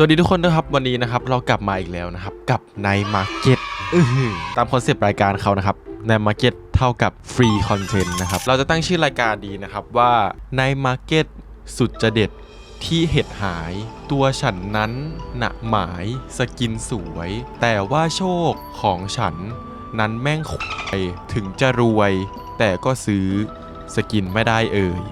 สวัสดีทุกคนนะครับวันนี้นะครับเรากลับมาอีกแล้วนะครับกับในมาร์เก็ตตามคอนเซปต์รายการเขานะครับในมาร์เก็ตเท่ากับฟรีคอนเทนต์นะครับเราจะตั้งชื่อรายการดีนะครับว่าในมาร์เก็ตสุดจะเด็ดที่เห็ดหาย ตัวฉันนั้นหนะหมายสกินสวย แต่ว่าโชคของฉันนั้นแม่งควยถึงจะรวย แต่ก็ซื้อสกินไม่ได้เอ่ย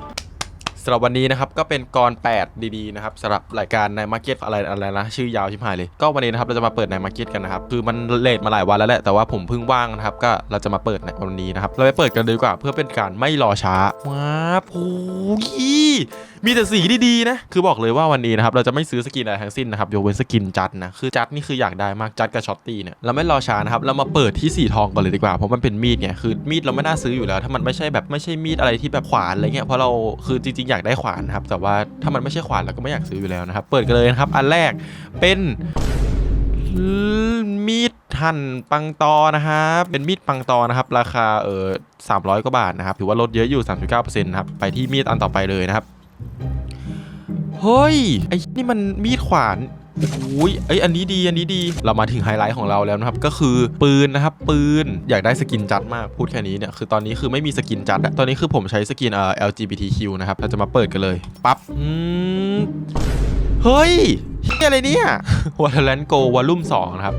สำหรับวันนี้นะครับก็เป็นกร 8 ดีๆนะครับสำหรับรายการในมาร์เก็ตอะไรอะไรนะชื่อยาวชิบหายเลยก็วันนี้นะครับเราจะมาเปิดในมาร์เก็ตกันนะครับคือมันเลทมาหลายวันแล้วแหละแต่ว่าผมเพิ่งว่างนะครับก็เราจะมาเปิดในวันนี้นะครับเราไปเปิดกันเลยดีกว่าเพื่อเป็นการไม่รอช้าว้าผู้ย มีแต่สีดีๆนะ คือบอกเลยว่าวันนี้นะครับ เราจะไม่ซื้อสกินอะไรทั้งสิ้นนะครับ ยกเว้นสกินจัดนะ คือจัดนี่คืออยากได้มาก จัดกับช็อตตี้เนี่ย เราไม่รอช้านะครับ เรามาเปิดที่สีทองก่อนเลยดีกว่า เพราะมันเป็นมีดไง คือมีดเราไม่น่าซื้ออยู่แล้ว ถ้ามันไม่ใช่แบบไม่ใช่มีดอะไรที่แบบขวานอะไรเงี้ย เพราะเรา คือจริงๆอยากได้ขวานนะครับ แต่ว่าถ้ามันไม่ใช่ขวานเราก็ไม่อยากซื้ออยู่แล้วนะครับ เปิดกันเลยนะครับ อันแรกเป็นมีด หั่นปังตอนะครับเป็นมีดปังตอนะครับราคาเออ300กว่าบาทนะครับถือว่าลดเยอะอยู่ 39%นะครับไปที่มีดอันต่อไปเลยนะครับเฮ้ยไอ้นี่มันมีดขวานอุ้ยเอ้ยอันนี้ดีอันนี้ดีเรามาถึงไฮไลท์ของเราแล้วนะครับ ก็คือปืนนะครับ ปืนอยากได้สกินจัดมากพูดแค่นี้เนี่ยคือตอนนี้คือไม่มีสกินจัดอะตอนนี้คือผมใช้สกินเอ่อ LGBTQ นะครับเราจะมาเปิดกันเลยปั๊บอืมเฮ้ยเฮียอะไรเนี่ย Valorant Go Volume 2นะครับ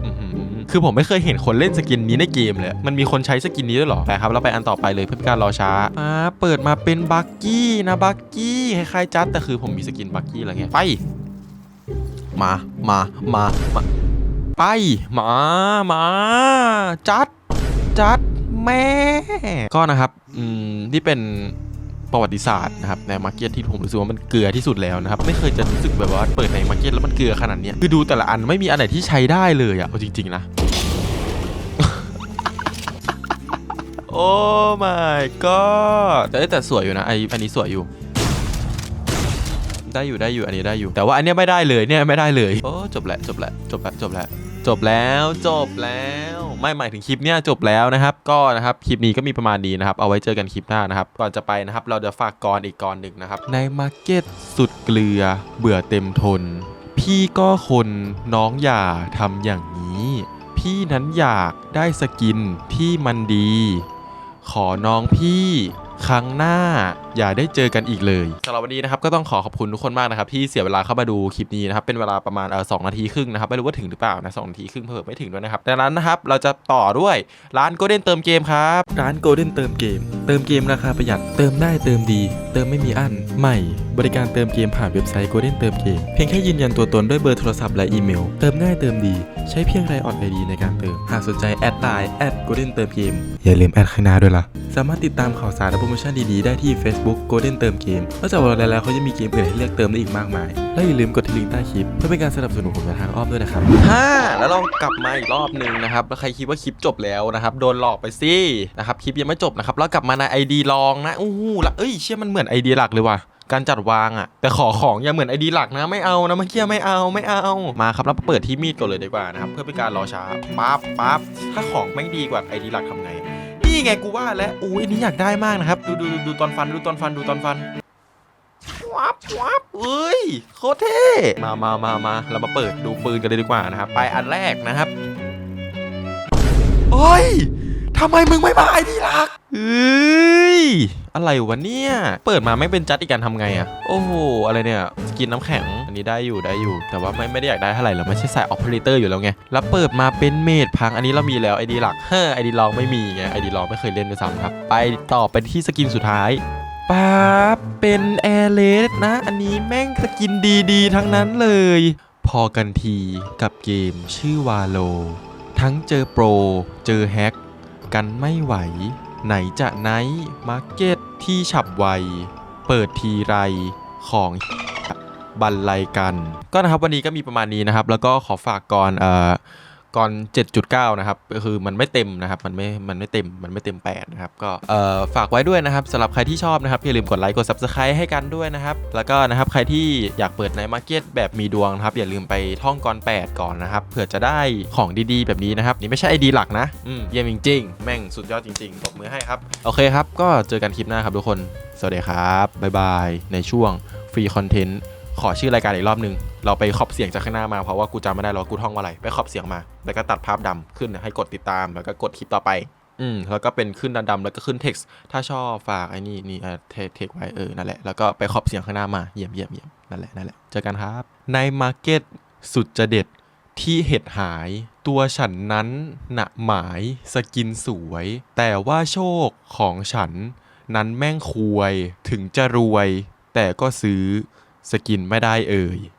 คือผมไม่เคยเห็นคนเล่นสกินนี้ในเกมเลย มันมีคนใช้สกินนี้ด้วยเหรอไปครับ เราไปอันต่อไปเลยเพื่อการรอช้าอ่าเปิดมาเป็นบักกี้นะบักกี้คล้ายๆจัดแต่คือผมมีสกินบักกี้อะไรเงี้ยไป มา มา มามาไป มา มา จัด จัดแม่ ก็นะครับ อืมนี่เป็น ประวัติศาสตร์นะครับในมาร์เก็ตที่ผมรู้สึกว่ามันเกลือที่สุดแล้วนะครับไม่เคยจะรู้สึกแบบว่าเปิดในมาร์เก็ตแล้วมันเกลือขนาดนี้คือดูแต่ละอันไม่มีอันไหนที่ใช้ได้เลยอะเอาจริง ๆ นะ โอ้ my god แต่แต่สวยอยู่นะไออันนี้สวยอยู่ ได้อยู่ได้อยู่อันนี้ได้อยู่ แต่ว่าอันเนี้ยไม่ได้เลยเนี่ยไม่ได้เลยโอ้จบแล้วจบแล้วจบแล้วจบแล้ว จบแล้วจบแล้ว ไม่หมายถึงคลิปเนี้ยจบแล้วนะครับ ก็นะครับคลิปนี้ก็มีประมาณนี้นะครับ เอาไว้เจอกันคลิปหน้านะครับ ก่อนจะไปนะครับ เราจะฝากกรอีกกรหนึ่งนะครับ ในมาร์เก็ตสุดเกลือเบื่อเต็มทน พี่ก็คนน้องอย่าทำอย่างนี้ พี่นั้นอยากได้สกินที่มันดี ขอน้องพี่ ครั้งหน้าอย่าได้เจอกันอีกเลยสำหรับวันนี้นะครับก็ต้องขอขอบคุณทุกคนมากนะครับที่เสียเวลาเข้ามาดูคลิปนี้นะครับเป็นเวลาประมาณเออสองนาทีครึ่งนะครับไม่รู้ว่าถึงหรือเปล่านะสองนาทีครึ่งเพิ่มไม่ถึงด้วยนะครับดังนั้นนะครับเราจะต่อด้วยร้านโกลเด้นเติมเกมครับร้านโกลเด้นเติมเกม เติมเกมราคาประหยัดเติมได้เติมดี เติมไม่มีอั้นใหม่ บริการเติมเกมผ่านเว็บไซต์โกลเด้นเติมเกมเพียงแค่ยืนยันตัวตนด้วยเบอร์โทรศัพท์และอีเมล เติมง่ายเติมดี ใช้เพียงไรออดไอดีในการเติม หากสนใจแอดไลน์แอดโกลเด้นเติมเกมอย่าลืมแอดข้างหน้าด้วยล่ะ สามารถติดตามข่าวสารและโปรโมชั่นดีๆ ได้ที่ Facebook Golden เติมเกมนอกจากวันแล้วเขาจะมีเกมอื่นให้เลือกเติมได้อีกมากมาย และอย่าลืมกดที่ลิงก์ใต้คลิป เพื่อเป็นการสนับสนุนผมในทางอ้อมด้วยนะครับฮ่าแล้วเรากลับมาอีกรอบหนึ่งนะครับแล้วใครคิดว่าคลิปจบแล้วนะครับโดนหลอกไปสินะครับคลิปยังไม่จบนะครับแล้วกลับมาใน ID ลองนะอู้หูละเอ้ยเชื่อมันเหมือน ID หลักเลยว่ะ การจัดวางอะแต่ขอของอย่าเหมือนไอดีหลักนะไม่เอานะเมื่อกี้ไม่เอาไม่เอามาครับแล้วเปิดที่มีดก่อนเลยดีกว่านะครับเพื่อเป็นการรอช้าปั๊บปั๊บถ้าของไม่ดีกว่าไอดีหลักทำไงนี่ไงกูว่าแล้วอุ้ยอันนี้อยากได้มากนะครับดูดูดูดูตอนฟันดูตอนฟันดูตอนฟันวับวับเอ้ยโคตรเท่มามามามาเรามาเปิดดูปืนกันเลยดีกว่านะครับไปอันแรกนะครับโอ้ยทำไมมึงไม่มาไอดีหลักเอ้ย อะไรวะเนี่ย เปิดมาไม่เป็นจัดอีกการทำไงอะโอ้โห อะไรเนี่ย สกินน้ำแข็ง อันนี้ได้อยู่ได้อยู่ แต่ว่าไม่ไม่ได้อยากได้เท่าไหร่เราไม่ใช่สายออ p เ r a t o r อยู่แล้วไง แล้วเปิดมาเป็นเมดพัง อันนี้เรามีแล้วไอดีหลักเฮ้อไอดีลองไม่มีไง ไอดีลองไม่เคยเล่นด้วยซ้ำครับ ไปต่อไปที่สกินสุดท้ายปั๊บเป็นแอร์เลสนะ อันนี้แม่งสกินดีๆ ทั้งนั้นเลย พอกันทีกับเกมชื่อวาโล ทั้งเจอโปร เจอแฮกกันไม่ไหว ไหนจะไนท์มาร์เก็ตที่ฉับไว เปิดทีไรของบันไลกัน ก็นะครับวันนี้ก็มีประมาณนี้นะครับ แล้วก็ขอฝากก่อนเอ่อ ก่อน 7.9 นะครับก็คือมันไม่เต็มนะครับ มันไม่ มันไม่เต็ม มันไม่เต็ม 8 นะครับ ก็เอ่อฝากไว้ด้วยนะครับสำหรับใครที่ชอบนะครับอย่าลืมกดไลค์กด Subscribe ให้กันด้วยนะครับ แล้วก็นะครับใครที่อยากเปิดในมาร์เก็ตแบบมีดวงนะครับ อย่าลืมไปท่องก่อน 8 ก่อนนะครับเผื่อจะได้ของดีๆ แบบนี้นะครับ นี่ไม่ใช่ไอดีหลักนะอืมเยี่ยมจริงๆ แม่งสุดยอดจริงๆตบมือให้ครับโอเคครับ ก็เจอกันคลิปหน้าครับทุกคน สวัสดีครับบ๊ายบายในช่วงฟรีคอนเทนต์ ขอชื่อรายการอีกรอบนึง เราไปครอบเสียงจากข้างหน้ามาเพราะว่ากูจำไม่ได้หรอกกูท่องว่าอะไร ไปครอบเสียงมา แล้วก็ตัดภาพดำขึ้นให้กดติดตาม แล้วก็กดคลิปต่อไป อืม แล้วก็เป็นขึ้นดำๆแล้วก็ขึ้น text ถ้าชอบฝากไอ้นี่นี่เออเทเทคไว้เออ นั่นแหละ แล้วก็ไปครอบเสียงข้างหน้ามา เยี่ยมเยี่ยมเยี่ยมนั่นแหละ นั่นแหละ เจอกันครับ ในมาร์เก็ตสุดจะเด็ดที่เห็ดหาย ตัวฉันนั้นหนะหมายสกินสวย แต่ว่าโชคของฉันนั้นแม่งควย ถึงจะรวย แต่ก็ซื้อ สกินไม่ได้เอ่ย